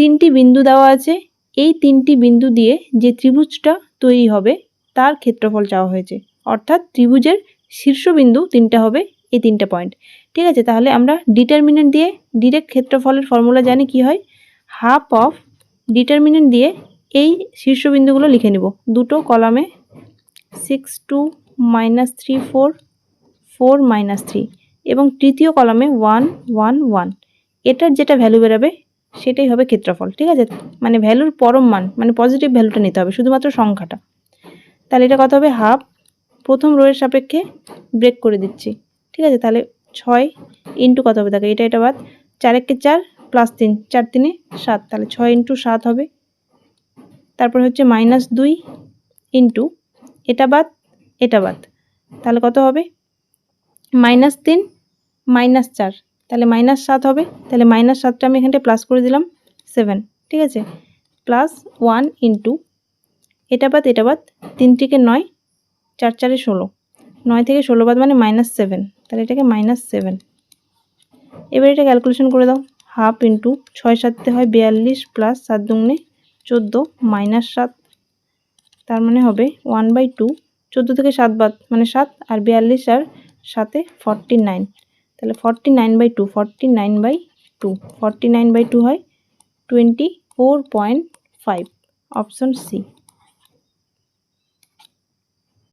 তিনটি বিন্দু দেওয়া আছে। এই তিনটি বিন্দু দিয়ে যে ত্রিভুজটা তৈরি হবে, তার ক্ষেত্রফল চাওয়া হয়েছে। অর্থাৎ ত্রিভুজের শীর্ষবিন্দু তিনটা হবে এই তিনটে পয়েন্ট ঠিক আছে, তাহলে আমরা ডিটারমিনেন্ট দিয়ে ডিরেক্ট ক্ষেত্রফলের ফর্মুলা জানি কি হয়? হাফ অফ ডিটারমিনেন্ট দিয়ে এই শীর্ষবিন্দুগুলো লিখে নিব। দুটো কলামে six two minus three four four minus three এবং তৃতীয় কলামে ওয়ান ওয়ান ওয়ান এটার যেটা ভ্যালু বেরাবে সেটাই হবে ক্ষেত্রফল, ঠিক আছে? মানে ভ্যালুর পরম মান মানে পজিটিভ ভ্যালুটা নিতে হবে, শুধুমাত্র সংখ্যাটা। তাহলে এটা কত হবে? হাফ প্রথম রোয়ের সাপেক্ষে ব্রেক করে দিচ্ছি, ঠিক আছে? তাহলে ছয় ইন্টু কত হবে? দেখো, এটা এটা বাদ। চার একে চার প্লাস তিন, চার তিনে সাত। তাহলে ছয় ইন্টু সাত হবে। তারপর হচ্ছে মাইনাস দুই ইন্টু এটা বাদ এটা বাদ। তাহলে কত হবে? মাইনাস তিন মাইনাস চার। তাহলে মাইনাস সাত হবে। তাহলে মাইনাস সাতটা আমি এখানটা প্লাস করে দিলাম সেভেন ঠিক আছে? প্লাস ওয়ান ইন্টু এটা বাদ এটা বাদ, তিন থেকে নয়, চার, চারে ষোলো। নয় থেকে ষোলো বাদ মানে মাইনাস সেভেন তাহলে এটাকে মাইনাস সেভেন এবার এটা ক্যালকুলেশন করে দাও। হাফ ইন্টু ছয় সাততে হয় বিয়াল্লিশ প্লাস সাত দুগুণে চোদ্দ মাইনাস সাত। তার মানে হবে ওয়ান বাই টু চোদ্দ থেকে সাত বাদ মানে সাত, আর বিয়াল্লিশ আর সাথে ফর্টি নাইন তাহলে forty nine by two forty nine by two forty nine by two হয় twenty four point five option C